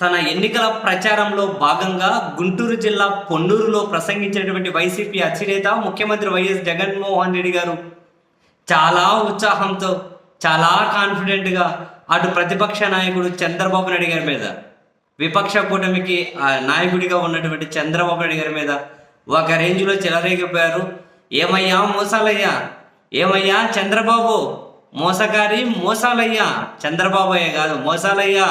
తన ఎన్నికల ప్రచారంలో భాగంగా గుంటూరు జిల్లా పొన్నూరులో ప్రసంగించినటువంటి వైసీపీ అధినేత ముఖ్యమంత్రి వైఎస్ జగన్మోహన్ రెడ్డి గారు చాలా ఉత్సాహంతో చాలా కాన్ఫిడెంట్గా అటు ప్రతిపక్ష నాయకుడు చంద్రబాబు నాయుడు గారి మీద విపక్ష కూటమికి ఆ నాయకుడిగా ఉన్నటువంటి చంద్రబాబు నాయుడు గారి మీద ఒక రేంజ్లో చెలరేగిపోయారు. ఏమయ్యా మోసాలయ్యా? ఏమయ్యా చంద్రబాబు? మోసగారి మోసాలయ్యా? అయ్యే కాదు మోసాలయ్యా?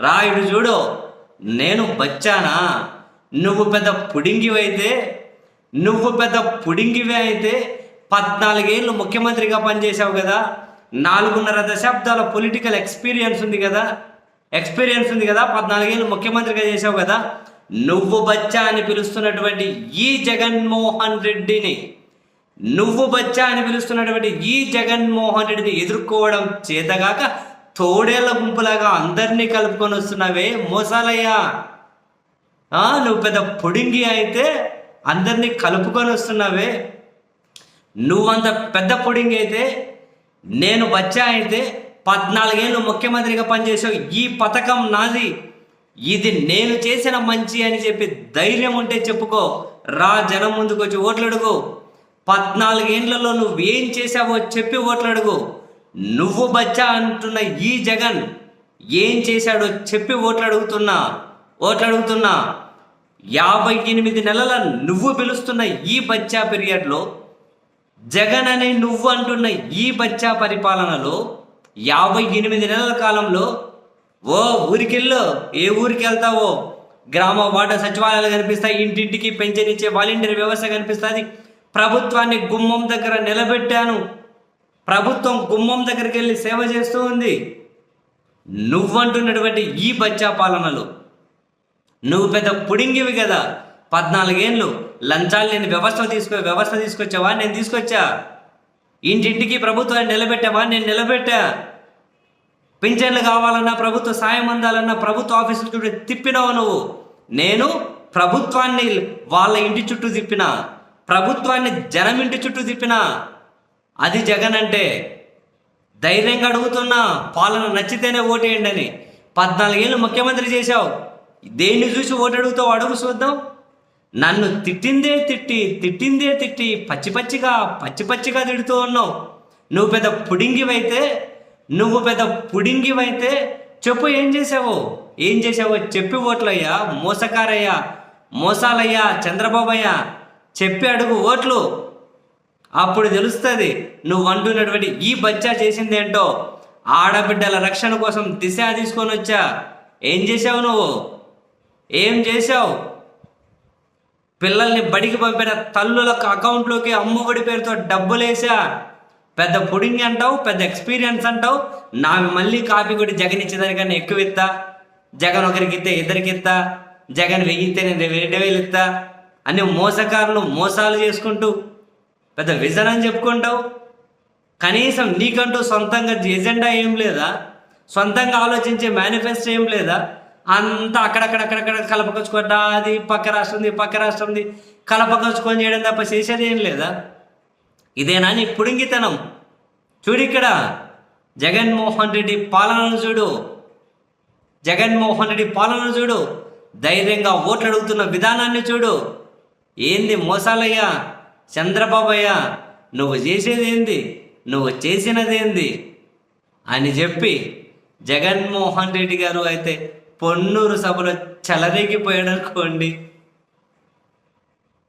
రాయుడు చూడు నేను బచ్చానా? నువ్వు పెద్ద పుడింగివైతే నువ్వు పెద్ద పుడింగివే అయితే పద్నాలుగేళ్ళు ముఖ్యమంత్రిగా పనిచేసావు కదా. నాలుగున్నర దశాబ్దాల పొలిటికల్ ఎక్స్పీరియన్స్ ఉంది కదా. ఎక్స్పీరియన్స్ ఉంది కదా పద్నాలుగేళ్ళు ముఖ్యమంత్రిగా చేసావు కదా. నువ్వు బచ్చా అని పిలుస్తున్నటువంటి ఈ జగన్మోహన్ రెడ్డిని నువ్వు బచ్చా అని పిలుస్తున్నటువంటి ఈ జగన్మోహన్ రెడ్డిని ఎదుర్కోవడం చేతగాక తోడేళ్ళ గుంపులాగా అందరినీ కలుపుకొని వస్తున్నావే మోసాలయ్యా. నువ్వు పెద్ద పొడింగి అయితే అందరినీ కలుపుకొని వస్తున్నావే. నువ్వంత పెద్ద పొడింగి అయితే నేను బచ్చా అయితే పద్నాలుగేళ్ళు ముఖ్యమంత్రిగా పనిచేసావు ఈ పథకం నాది. ఇది నేను చేసిన మంచి అని చెప్పి ధైర్యం ఉంటే చెప్పుకో. రా జనం ముందుకు వచ్చి ఓట్లు అడుగు. పద్నాలుగేళ్ళలో నువ్వేం చేశావో చెప్పి ఓట్లు అడుగు. నువ్వు బచ్చా అంటున్న ఈ జగన్ ఏం చేశాడో చెప్పి ఓట్లు అడుగుతున్నా ఓట్లు అడుగుతున్నా యాభై ఎనిమిది నెలల నువ్వు పిలుస్తున్న ఈ బచ్చా పీరియడ్లో జగన్ అనే నువ్వు అంటున్న ఈ బచ్చా పరిపాలనలో యాభై ఎనిమిది నెలల కాలంలో ఓ ఊరికెళ్ళు ఏ ఊరికి వెళ్తావో? గ్రామ వార్డు సచివాలయాలు కనిపిస్తాయి ఇంటింటికి పెంచనిచ్చే వాలంటీర్ వ్యవస్థ కనిపిస్తుంది. ప్రభుత్వాన్ని గుమ్మం దగ్గర నిలబెట్టాను. ప్రభుత్వం గుమ్మం దగ్గరికి వెళ్ళి సేవ చేస్తూ ఉంది. నువ్వంటున్నటువంటి ఈ బచ్చా పాలనలు నువ్వు పెద్ద పుడింగివి కదా. పద్నాలుగేళ్ళు లంచాలు లేని వ్యవస్థ తీసుకో వ్యవస్థ తీసుకొచ్చావా? నేను తీసుకొచ్చా. ఇంటింటికి ప్రభుత్వాన్ని నిలబెట్టావా? నేను నిలబెట్టా. పింఛన్లు కావాలన్నా ప్రభుత్వ సాయం అందాలన్నా ప్రభుత్వ ఆఫీసులు తిప్పినావు నువ్వు. నేను ప్రభుత్వాన్ని వాళ్ళ ఇంటి చుట్టూ తిప్పిన ప్రభుత్వాన్ని జనం ఇంటి చుట్టూ తిప్పినా అది జగన్ అంటే ధైర్యంగా అడుగుతున్నా పాలన నచ్చితేనే ఓటేయండి అని పద్నాలుగేళ్ళు ముఖ్యమంత్రి చేశావు. దేన్ని చూసి ఓటు అడుగుతావు? అడుగు చూద్దాం. నన్ను తిట్టిందే తిట్టి తిట్టిందే తిట్టి పచ్చి పచ్చిగా పచ్చి పచ్చిగా తిడుతూ ఉన్నావు. నువ్వు పెద్ద పుడింగివైతే నువ్వు పెద్ద పుడింగివైతే చెప్పు ఏం చేసావు ఏం చేసావో చెప్పి ఓట్లయ్యా మోసకారయ్యా మోసాలయ్యా చంద్రబాబయ్యా చెప్పి అడుగు ఓట్లు. అప్పుడు తెలుస్తుంది నువ్వు అంటున్నటువంటి ఈ బచ్చా చేసింది ఏంటో ఆడబిడ్డల రక్షణ కోసం దిశ తీసుకొని వచ్చా. ఏం చేసావు నువ్వు? ఏం చేసావు పిల్లల్ని బడికి పంపిన తల్లుల అకౌంట్లోకి అమ్మఒడి పేరుతో డబ్బులేసా పెద్ద పుడింగ్ అంటావు పెద్ద ఎక్స్పీరియన్స్ అంటావు. నావి మళ్ళీ కాపీ కొట్టి జగన్ ఇచ్చేదానికన్నా ఎక్కువ ఇస్తా జగన్ ఒకరికి ఇస్తే ఇద్దరికి ఇస్తా జగన్ వెయ్యితే నేను రెండు వేలు ఇస్తా అన్ని మోసకారులు మోసాలు చేసుకుంటూ పెద్ద విజన్ అని చెప్పుకుంటావు? కనీసం నీకంటూ సొంతంగా ఎజెండా ఏం లేదా? సొంతంగా ఆలోచించే మేనిఫెస్టో ఏం లేదా? అంతా అక్కడక్కడక్కడక్కడ కలపకొచ్చుకోవడం అది పక్క రాష్ట్రంది పక్క రాష్ట్రంది కలపకొచ్చుకొని చేయడం తప్ప చేసేది ఏం లేదా? ఇదేనా నీ పుడింగితనం? చూడు ఇక్కడ జగన్మోహన్ రెడ్డి పాలనను చూడు. జగన్మోహన్ రెడ్డి పాలనను చూడు. ధైర్యంగా ఓట్లు అడుగుతున్న విధానాన్ని చూడు. ఏంది మోసాలయ్యా? చంద్రబాబయ్య నువ్వు చేసేదేంది? నువ్వు చేసినదేంది? అని చెప్పి జగన్మోహన్ రెడ్డి గారు అయితే పొన్నూరు సభలో చెలరేగిపోయాడు అనుకోండి